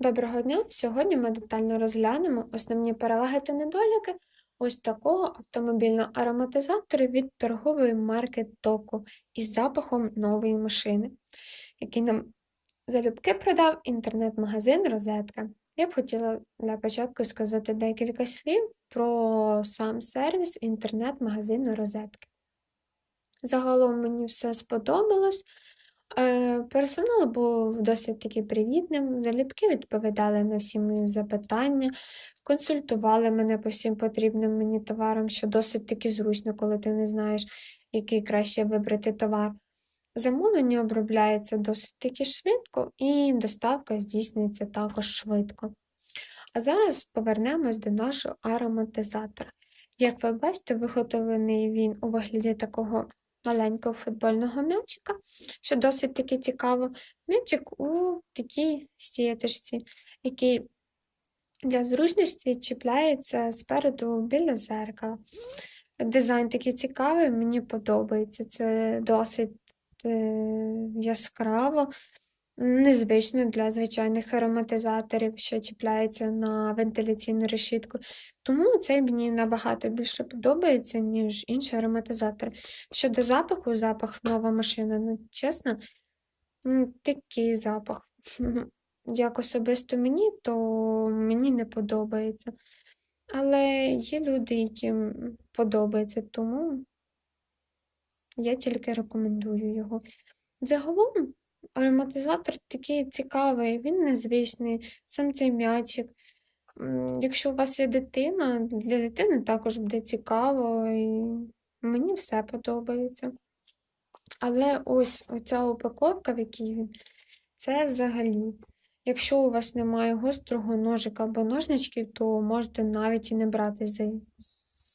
Доброго дня! Сьогодні ми детально розглянемо основні переваги та недоліки ось такого автомобільного ароматизатора від торгової марки Току із запахом нової машини, який нам залюбки продав інтернет-магазин Розетка. Я б хотіла для початку сказати декілька слів про сам сервіс інтернет-магазину Розетки. Загалом мені все сподобалось. Е, Персонал був досить таки привітним, залюбки відповідали на всі мої запитання, консультували мене по всім потрібним мені товарам, що досить таки зручно, коли ти не знаєш, який краще вибрати товар. Замовлення обробляється досить таки швидко, і доставка здійснюється також швидко. А зараз повернемось до нашого ароматизатора. Як ви бачите, виготовлений він у вигляді такого маленького футбольного м'ячика, що досить таки цікаво. М'ячик у такій сіточці, який для зручності чіпляється спереду біля зеркала. Дизайн такий цікавий, мені подобається. Це досить е, яскраво, незвично для звичайних ароматизаторів, що чіпляються на вентиляційну решітку. Тому цей мені набагато більше подобається, ніж інші ароматизатори. Щодо запаху, запах нова машина, ну, чесно, такий запах. Як особисто мені, то мені не подобається. Але є люди, яким подобається, тому я тільки рекомендую його. Загалом ароматизатор такий цікавий, він незвичний, сам цей м'ячик. Якщо у вас є дитина, для дитини також буде цікаво, і мені все подобається. Але ось оця упаковка, в якій він, це взагалі. Якщо у вас немає гострого ножика або ножничків, то можете навіть і не брати за,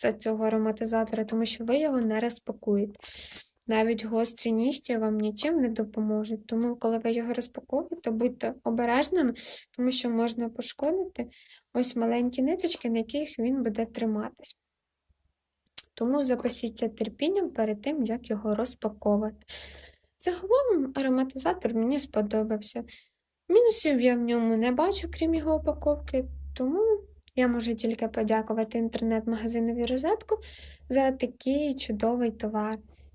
за цього ароматизатора, тому що ви його не розпакуєте. Навіть гострі нігті вам нічим не допоможуть. Тому, коли ви його розпаковуєте, будьте обережними, тому що можна пошкодити ось маленькі ниточки, на яких він буде триматись. Тому запасіться терпінням перед тим, як його розпаковувати. Загалом ароматизатор мені сподобався. Мінусів я в ньому не бачу, крім його упаковки, тому я можу тільки подякувати інтернет-магазинові розетку за такий чудовий товар.